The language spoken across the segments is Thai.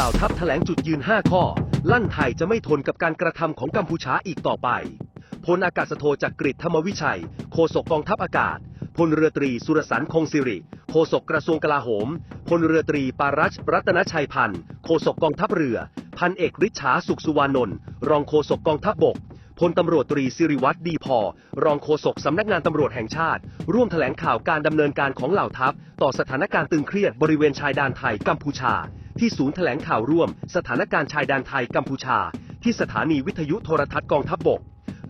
เหล่าทัพแถลงจุดยืน 5 ข้อ ลั่นไทยจะไม่ทนกับการกระทำของกัมพูชาอีกต่อไป พลอากาศโทจักกริดธรรมวิชัย โฆษกกองทัพอากาศ พลเรือตรีสุรสันต์คงสิริ โฆษกกระทรวงกลาโหม พลเรือตรีปารัชรัตนชัยพันธ์ โฆษกกองทัพเรือ พันเอกฤทธาสุขสุวานนท์ รองโฆษกกองทัพบกพลตำรวจตรีสิริวัตรดีพอ รองโฆษกสำนักงานตำรวจแห่งชาติ ร่วมแถลงข่าวการดำเนินการของเหล่าทัพ ต่อสถานการณ์ตึงเครียดบริเวณชายแดนไทยกัมพูชา ที่ศูนย์แถลงข่าวร่วม สถานการณ์ชายแดนไทยกัมพูชา ที่สถานีวิทยุโทรทัศน์กองทัพบก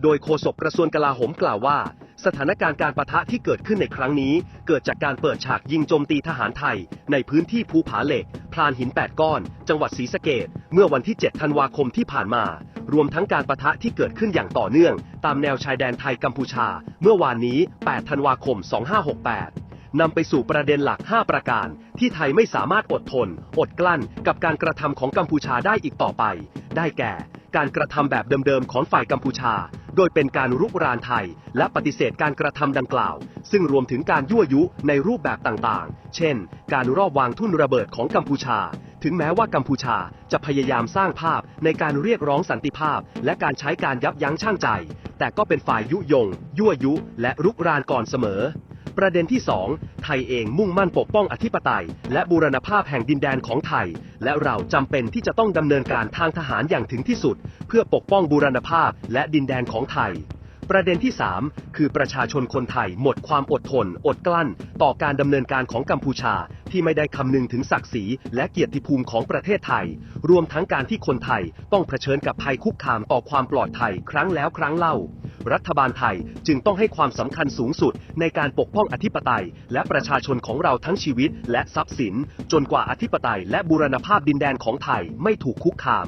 โดยโฆษกกระทรวงกลาโหมกล่าวว่า สถานการณ์การประทะที่เกิดขึ้นในครั้งนี้ เกิดจากการเปิดฉากยิงโจมตีทหารไทย ในพื้นที่ภูผาเหล็กพลานหิน 8 ก้อน จังหวัดศรีสะเกดเมื่อวันที่ 7 ธันวาคมที่ผ่านมา รวมทั้งการประทะที่เกิดขึ้นอย่างต่อเนื่อง ตามแนวชายแดนไทยกัมพูชา เมื่อวานนี้ 8 ธันวาคม 2568 นำไปสู่ประเด็นหลัก 5 ประการ ที่ไทยไม่สามารถอดทน อดกลั้น กับการกระทำของกัมพูชาได้อีกต่อไป ได้แก่ การกระทำแบบเดิมๆของฝ่ายกัมพูชา โดยเป็นการรุกรานไทย และปฏิเสธการกระทำดังกล่าว ซึ่งรวมถึงการยั่วยุในรูปแบบต่างๆ เช่น การรอบวางทุ่นระเบิดของกัมพูชาถึงแม้ว่ากัมพูชาจะพยายามสร้างภาพในการเรียกร้องสันติภาพ และการใช้การยับยั้งชั่งใจ แต่ก็เป็นฝ่ายยุยง ยั่วยุ และรุกรานก่อนเสมอ ประเด็นที่ 2 ไทยเองมุ่งมั่นปกป้องอธิปไตย และบูรณภาพแห่งดินแดนของไทย และเราจำเป็นที่จะต้องดำเนินการทางทหารอย่างถึงที่สุด เพื่อปกป้องบูรณภาพและดินแดนของไทย ประเด็นที่ 3 คือประชาชนคนไทยหมดความอดทน อดกลั้น ต่อการดำเนินการของกัมพูชา ที่ไม่ได้คำนึงถึงศักดิ์ศรีและเกียรติภูมิของประเทศไทย รวมทั้งการที่คนไทยต้องเผชิญกับภัยคุกคามต่อความปลอดภัยครั้งแล้วครั้งเล่า รัฐบาลไทยจึงต้องให้ความสำคัญสูงสุด ในการปกป้องอธิปไตย และประชาชนของเราทั้งชีวิต และทรัพย์สิน จนกว่าอธิปไตย และบูรณภาพดินแดนของไทยไม่ถูกคุกคาม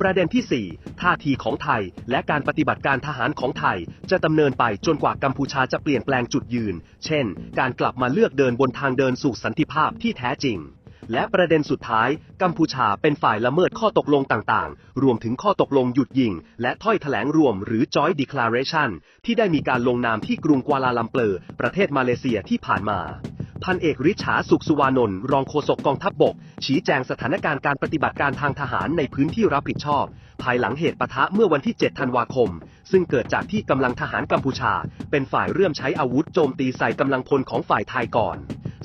ประเด็นที่ 4 ท่าทีของไทย และการปฏิบัติการทหารของไทย จะดำเนินไปจนกว่ากัมพูชาจะเปลี่ยนแปลงจุดยืน เช่น การกลับมาเลือกเดินบนทางเดินสู่สันติภาพที่แท้จริง และประเด็นสุดท้าย กัมพูชาเป็นฝ่ายละเมิดข้อตกลงต่างๆ รวมถึงข้อตกลงหยุดยิง และถ้อยแถลงรวมหรือ Joint Declaration ที่ได้มีการลงนามที่กรุงกัวลาลัมเปอร์ประเทศมาเลเซียที่ผ่านมา พันเอกริชาสุขสุวานนท์รองโฆษกกองทัพบบก ชี้แจงสถานการณ์การปฏิบัติการทางทหารในพื้นที่รับผิดชอบ ภายหลังเหตุปะทะเมื่อวันที่ 7 ธันวาคม ซึ่งเกิดจากที่กำลังทหารกัมพูชา เป็นฝ่ายเริ่มใช้อาวุธโจมตีใส่กำลังพลของฝ่ายไทยก่อน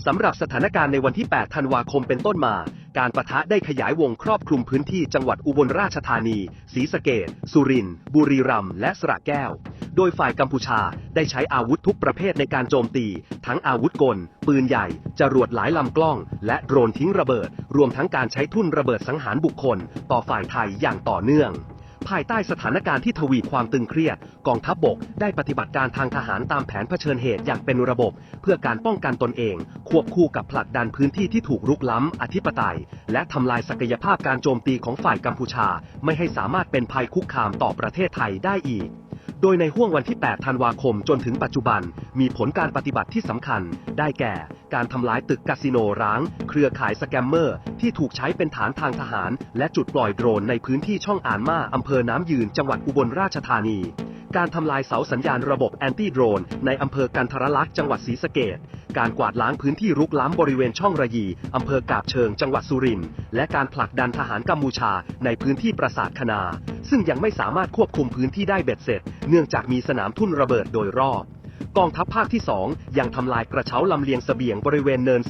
สำหรับสถานการณ์ในวันที่ 8 ธันวาคมเป็นต้นมา การประทะได้ขยายวงครอบคลุมพื้นที่จังหวัดอุบลราชธานี ศรีสะเกดสุรินทร์ บุรีรัมย์ และสระแก้ว โดยฝ่ายกัมพูชาได้ใช้อาวุธทุกประเภทในการโจมตี ทั้งอาวุธกล ปืนใหญ่ จรวดหลายลำกล้อง และโดรนทิ้งระเบิด รวมทั้งการใช้ทุ่นระเบิดสังหารบุคคล ต่อฝ่ายไทยอย่างต่อเนื่องภายใต้สถานการณ์ที่ทวีความตึงเครียด กองทัพบบกได้ปฏิบัติการทางทหารตามแผนเผชิญเหตุอย่างเป็นระบบ เพื่อการป้องกันตนเอง ควบคู่กับผลักดันพื้นที่ที่ถูกรุกล้ำ อธิปไตย และทำลายศักยภาพการโจมตีของฝ่ายกัมพูชา ไม่ให้สามารถเป็นภัยคุกคามต่อประเทศไทยได้อีก โดยในห่วงวันที่ 8 ธันวาคมจนถึงปัจจุบัน มีผลการปฏิบัติที่สำคัญ ได้แก่ การทำลายตึกคาสิโนร้าง เครือข่ายสแกมเมอร์ ที่ถูกใช้เป็นฐานทางทหาร และจุดปล่อยโดรนในพื้นที่ช่องอ่านมาอำเภอน้ำยืนจังหวัดอุบลราชธานี การทำลายเสาสัญญาณระบบแอนตี้โดรนในอำเภอกันทรลักษณ์จังหวัดศรีสะเกด การกวาดล้างพื้นที่รุกล้ำบริเวณช่องระยีอำเภอกาบเชิงจังหวัดสุรินทร์และการผลักดันทหารกัมพูชาในพื้นที่ปราสาทคณา ซึ่งยังไม่สามารถควบคุมพื้นที่ได้เบ็ดเสร็จ เนื่องจากมีสนามทุ่นระเบิดโดยรอบกองทัพภาคที่ 2 ยังทำลายกระเช้าลำเลียงเสบียงบริเวณเนิน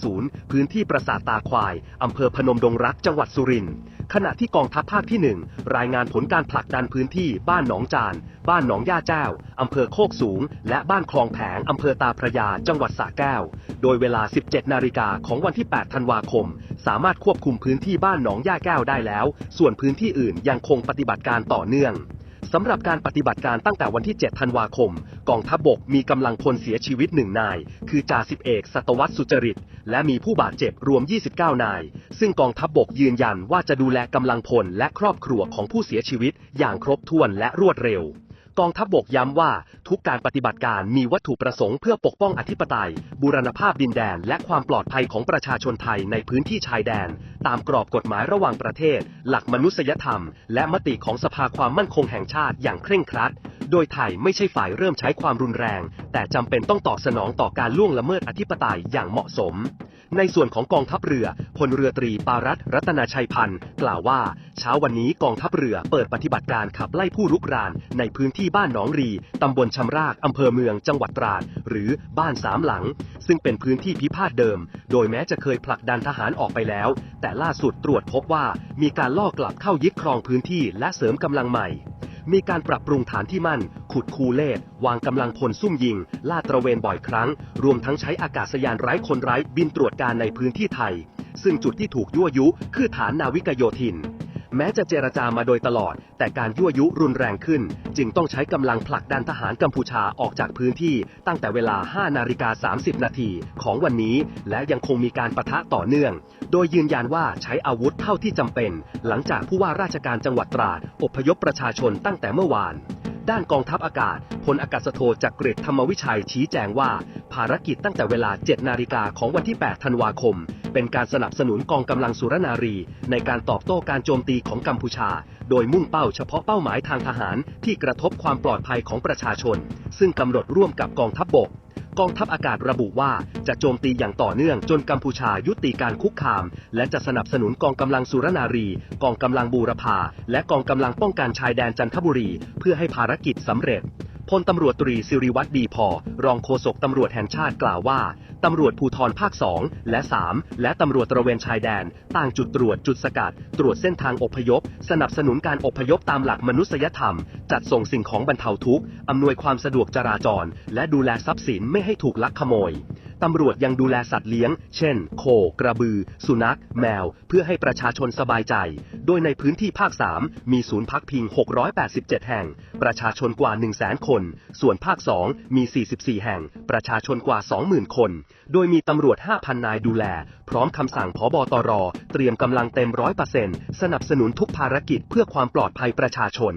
350 พื้นที่ปราสาทตาควาย อำเภอพนมดงรัก จังหวัดสุรินทร์ ขณะที่กองทัพภาคที่ 1 รายงานผลการผลักดันพื้นที่บ้านหนองจาน บ้านหนองย่าแจ้ว อำเภอโคกสูง และบ้านคลองแผง อำเภอตาพระยา จังหวัดสระแก้ว โดยเวลา 17 นาฬิกาของวันที่ 8 ธันวาคม สามารถควบคุมพื้นที่บ้านหนองย่าแก้วได้แล้ว ส่วนพื้นที่อื่นยังคงปฏิบัติการต่อเนื่อง สำหรับการปฏิบัติการตั้งแต่วันที่ 7 ธันวาคม กองทัพบบกมีกำลังพลเสียชีวิตหนึ่งนาย คือจ่าสิบเอกสัตวัตสุจริต และมีผู้บาดเจ็บรวม 29 นาย ซึ่งกองทัพบบกยืนยันว่าจะดูแลกำลังพลและครอบครัวของผู้เสียชีวิตอย่างครบถ้วนและรวดเร็ว กองทัพบบกย้ำว่าทุกการปฏิบัติการมีวัตถุประสงค์เพื่อปกป้องอธิปไตย บูรณภาพดินแดน และความปลอดภัยของประชาชนไทยในพื้นที่ชายแดน ตามกรอบกฎหมายระหว่างประเทศ หลักมนุษยธรรม และมติของสภาความมั่นคงแห่งชาติอย่างเคร่งครัด โดยไทยไม่ใช่ฝ่ายเริ่มใช้ความรุนแรง แต่จำเป็นต้องตอบสนองต่อการล่วงละเมิดอธิปไตยอย่างเหมาะสม ในส่วนของกองทัพเรือพลเรือตรีปารัตรัตนาชัยพันธ์กล่าวว่า เช้าวันนี้กองทัพเรือเปิดปฏิบัติการขับไล่ผู้รุกราน ในพื้นที่บ้านหนองรี ตำบลชำรากอำเภอเมืองจังหวัดตราด หรือบ้านสามหลัง ซึ่งเป็นพื้นที่พิพาทเดิม โดยแม้จะเคยผลักดันทหารออกไปแล้ว แต่ล่าสุดตรวจพบว่ามีการล่อกลับเข้ายึดครองพื้นที่และเสริมกำลังใหม่ มีการปรับปรุงฐานที่มั่น ขุดคูเลตวางกำลังพลซุ่มยิง ลาดตระเวนบ่อยครั้ง รวมทั้งใช้อากาศยานไร้คนไร้บินตรวจการในพื้นที่ไทย ซึ่งจุดที่ถูกยั่วยุ คือฐานนาวิกโยธิน แม้จะเจรจามาโดยตลอด แต่การยั่วยุรุนแรงขึ้น จึงต้องใช้กำลังผลักดันทหารกัมพูชาออกจากพื้นที่ตั้งแต่เวลา 5 นาฬิกา 30 นาทีของวันนี้ และยังคงมีการประทะต่อเนื่อง โดยยืนยันว่าใช้อาวุธเท่าที่จำเป็น หลังจากผู้ว่าราชการจังหวัดตราดอพยพประชาชนตั้งแต่เมื่อวานด้านกองทัพอากาศพลอากาศโทจักกริดธรรมวิชัยชี้แจงว่า ภารกิจตั้งแต่เวลา 7 นาฬิกาของวันที่ 8 ธันวาคม เป็นการสนับสนุนกองกำลังสุรนารี ในการตอบโต้การโจมตีของกัมพูชา โดยมุ่งเป้าเฉพาะเป้าหมายทางทหารที่กระทบความปลอดภัยของประชาชน ซึ่งกำหนดร่วมกับกองทัพบบกกองทัพอากาศระบุว่าจะโจมตีอย่างต่อเนื่องจนกัมพูชายุติการคุกคาม และจะสนับสนุนกองกำลังสุรนารี กองกำลังบูรพาและกองกำลังป้องกันชายแดนจันทบุรี เพื่อให้ภารกิจสำเร็จ ลตำรวจตรีสิริวัตรดีพอ รองโฆษกตำรวจแห่งชาติกล่าวว่า ตำรวจภูธรภาค 2 และ 3 และตำรวจตระเวนชายแดน ต่างจุดตรวจจุดสกัด ตรวจเส้นทางอพยพ สนับสนุนการอพยพตามหลักมนุษยธรรม จัดส่งสิ่งของบรรเทาทุกข์อำนวยความสะดวกจราจร และดูแลทรัพย์สินไม่ให้ถูกลักขโมย ตำรวจยังดูแลสัตว์เลี้ยง เช่น โค กระบือ สุนัข แมว เพื่อให้ประชาชนสบายใจ โดยในพื้นที่ภาค 3 มีศูนย์พักพิง 687 แห่ง ประชาชนกว่า 100,000 คน ส่วนภาค 2 มี 44 แห่ง ประชาชนกว่า 20,000 คน โดยมีตำรวจ 5,000 นายดูแล พร้อมคำสั่งผบตร เตรียมกำลังเต็ม100%สนับสนุนทุกภารกิจเพื่อความปลอดภัยประชาชน